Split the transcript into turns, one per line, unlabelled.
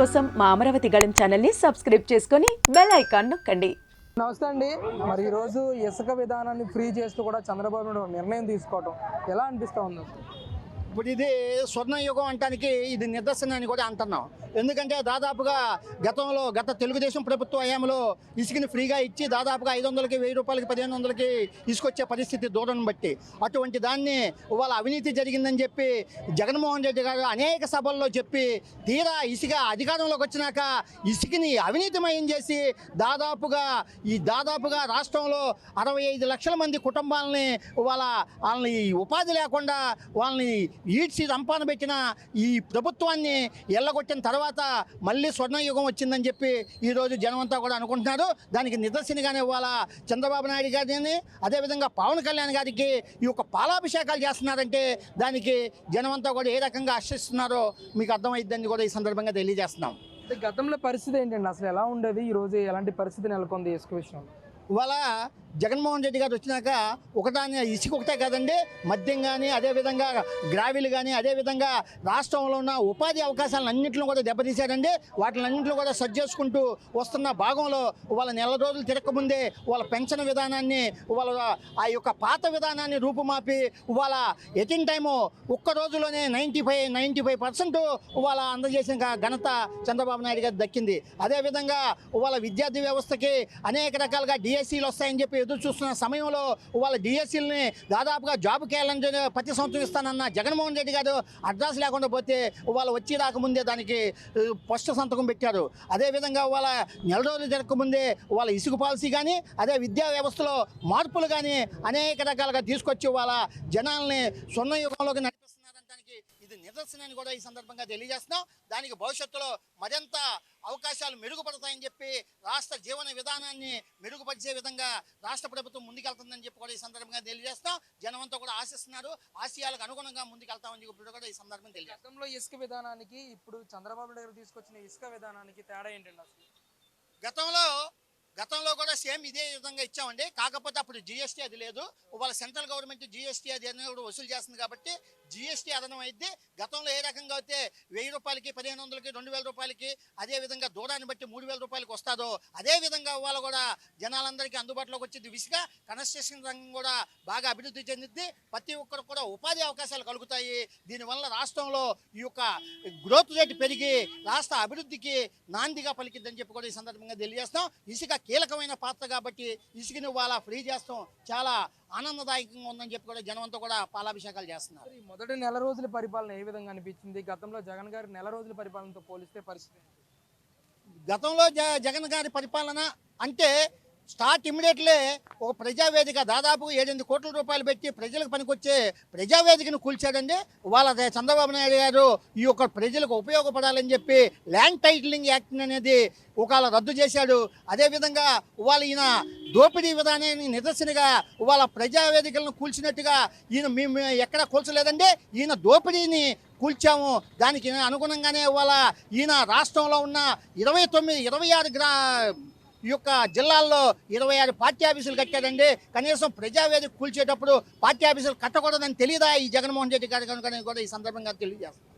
కోసం మా అమరావతి గళం ఛానల్ని సబ్స్క్రైబ్ చేసుకొని బెల్ ఐకాన్ నొక్కండి.
నమస్తే అండి. మరి ఈరోజు ఇసుక విధానాన్ని ఫ్రీ చేస్తూ కూడా చంద్రబాబు నాయుడు నిర్ణయం తీసుకోవటం ఎలా అనిపిస్తూ ఉంది
ఇప్పుడు ఇది స్వర్ణయుగం అంటానికి ఇది నిదర్శనం అని కూడా అంటున్నాం. ఎందుకంటే దాదాపుగా గతంలో గత తెలుగుదేశం ప్రభుత్వ హయాంలో ఇసుకని ఫ్రీగా ఇచ్చి దాదాపుగా ఐదు వందలకి వెయ్యి రూపాయలకి పదిహేను వందలకి ఇసుకొచ్చే పరిస్థితి దూరం బట్టి అటువంటి దాన్ని వాళ్ళ అవినీతి జరిగిందని చెప్పి జగన్మోహన్ రెడ్డి గారు అనేక సభల్లో చెప్పి తీరా ఇసుక అధికారంలోకి వచ్చినాక ఇసుకని అవినీతిమయం చేసి దాదాపుగా ఈ దాదాపుగా రాష్ట్రంలో అరవై ఐదు లక్షల మంది కుటుంబాలని వాళ్ళ వాళ్ళని ఉపాధి లేకుండా వాళ్ళని ఈడ్చి రంపాన పెట్టిన ఈ ప్రభుత్వాన్ని ఎల్లగొట్టిన తర్వాత మళ్ళీ స్వర్ణయుగం వచ్చిందని చెప్పి ఈరోజు జనమంతా కూడా అనుకుంటున్నారు. దానికి నిదర్శనగానే ఇవాళ చంద్రబాబు నాయుడు గారిని? అదేవిధంగా పవన్ కళ్యాణ్ గారికి ఈ యొక్క పాలాభిషేకాలు చేస్తున్నారంటే దానికి జనమంతా కూడా ఏ రకంగా హర్షిస్తున్నారో మీకు అర్థమైద్దని కూడా ఈ సందర్భంగా తెలియజేస్తున్నాం.
గతంలో పరిస్థితి ఏంటండి? అసలు ఎలా ఉండేది? ఈ రోజు ఎలాంటి పరిస్థితి నెలకొంది? ఇసుక విషయంలో?
ఇవాళ జగన్మోహన్ రెడ్డి గారు వచ్చినాక ఒకటానే ఇసుక ఒకటే కాదండి మద్యం కానీ అదేవిధంగా గ్రావిల్ కానీ అదేవిధంగా రాష్ట్రంలో ఉన్న ఉపాధి అవకాశాలను అన్నింటిలో కూడా దెబ్బతీశారండి. వాటిని అన్నింటిలో కూడా సరి చేసుకుంటూ వస్తున్న భాగంలో వాళ్ళ నెల రోజులు తిరగకముందే వాళ్ళ పెన్షన్ విధానాన్ని వాళ్ళ ఆ యొక్క పాత విధానాన్ని రూపుమాపి వాళ్ళ ఎటిన్ టైము ఒక్క రోజులోనే ninety five ninety five percent వాళ్ళ అందజేసిన ఘనత చంద్రబాబు నాయుడు గారు దక్కింది. అదేవిధంగా వాళ్ళ విద్యార్థి వ్యవస్థకి అనేక రకాలుగా డిఎస్సీలు వస్తాయని చెప్పి ఎదురు చూస్తున్న సమయంలో వాళ్ళ డిఎస్సీలని దాదాపుగా జాబ్ క్యాలెండర్ ప్రతి సంవత్సరం ఇస్తానన్న జగన్మోహన్ రెడ్డి గారు అడ్రస్ లేకుండా పోతే వాళ్ళు వచ్చి రాకముందే దానికి ఫస్ట్ సంతకం పెట్టారు. అదేవిధంగా వాళ్ళ నెల రోజులు జరగకముందే వాళ్ళ ఇసుక పాలసీ కానీ అదే విద్యా వ్యవస్థలో మార్పులు కానీ అనేక రకాలుగా తీసుకొచ్చి వాళ్ళ జనాల్ని సున్న యుగంలోకి ఇది నిదర్శనాన్ని కూడా ఈ సందర్భంగా తెలియజేస్తున్నాం. దానికి భవిష్యత్తులో మరింత అవకాశాలు మెరుగుపడతాయని చెప్పి రాష్ట్ర జీవన విధానాన్ని మెరుగుపరిచే విధంగా రాష్ట్ర ప్రభుత్వం ముందుకెళ్తుందని చెప్పి కూడా ఈ సందర్భంగా తెలియజేస్తాం జనమంతా కూడా ఆశిస్తున్నారు. ఆశయాలకు అనుగుణంగా ముందుకెళ్తామని చెప్పి కూడా ఈ సందర్భంగా తెలియజేస్తాం
గతంలో ఇసుక విధానానికి ఇప్పుడు చంద్రబాబు నాయుడు తీసుకొచ్చిన ఇసుక విధానానికి తేడా ఏంటండి అసలు?
గతంలో గతంలో కూడా సేమ్ ఇదే విధంగా ఇచ్చామండి. కాకపోతే అప్పుడు జిఎస్టీ అది లేదు. వాళ్ళ సెంట్రల్ గవర్నమెంట్ జిఎస్టీ అది అనేది కూడా వసూలు చేస్తుంది కాబట్టి జిఎస్టీ అదనం అయితే గతంలో ఏ రకంగా అయితే వెయ్యి రూపాయలకి పదిహేను వందలకి రెండు వేల రూపాయలకి అదే విధంగా దూరాన్ని బట్టి మూడు వేల రూపాయలకి వస్తుందో అదే విధంగా కూడా జనాలందరికీ అందుబాటులోకి వచ్చింది విసిగా. కన్స్ట్రక్షన్ రంగం కూడా బాగా అభివృద్ధి చెందిద్ది ప్రతి ఒక్కరికి కూడా ఉపాధి అవకాశాలు కలుగుతాయి. దీనివల్ల రాష్ట్రంలో ఈ యొక్క గ్రోత్ రేట్ పెరిగి రాష్ట్ర అభివృద్ధికి నాందిగా పలికిద్దని చెప్పి కూడా ఈ సందర్భంగా తెలియజేస్తాం ఇసుక కీలకమైన పాత్ర కాబట్టి ఇసుకని వాళ్ళ ఫ్రీ చేస్తాం. చాలా ఆనందదాయకంగా ఉందని చెప్పి కూడా జనమంతా కూడా పాలాభిషేకాలు చేస్తున్నారు.
మొదటి నెల రోజుల పరిపాలన ఏ విధంగా అనిపించింది? గతంలో జగన్ గారి నెల రోజుల పరిపాలనతో పోలిస్తే పరిస్థితి?
గతంలో జగన్ గారి పరిపాలన అంటే స్టార్ట్ ఇమ్మీడియట్లే ఒక ప్రజావేదిక దాదాపు ఏడెనిమిది కోట్ల రూపాయలు పెట్టి ప్రజలకు పనికొచ్చే ప్రజావేదికను కూల్చాడండి. వాళ్ళ చంద్రబాబు నాయుడు గారు ఈ యొక్క ప్రజలకు ఉపయోగపడాలని చెప్పి ల్యాండ్ టైటిలింగ్ యాక్ట్ అనేది ఒకవేళ రద్దు చేశాడు అదేవిధంగా వాళ్ళ ఈయన దోపిడీ విధానాన్ని నిదర్శనగా వాళ్ళ ప్రజావేదికలను కూల్చినట్టుగా ఈయన మేము ఎక్కడ కూల్చలేదండి. ఈయన దోపిడీని కూల్చాము. దానికి అనుగుణంగానే వాళ్ళ ఈయన రాష్ట్రంలో ఉన్న ఇరవై తొమ్మిది ఇరవై ఆరు గ్రా ఈ యొక్క జిల్లాల్లో ఇరవై ఆరు పార్టీ ఆఫీసులు కట్టారండి కనీసం ప్రజావేదిక కూల్చేటప్పుడు పార్టీ ఆఫీసులు కట్టకూడదని తెలియదా ఈ జగన్మోహన్ రెడ్డి గారి కనుక కూడా ఈ సందర్భంగా తెలియజేస్తాను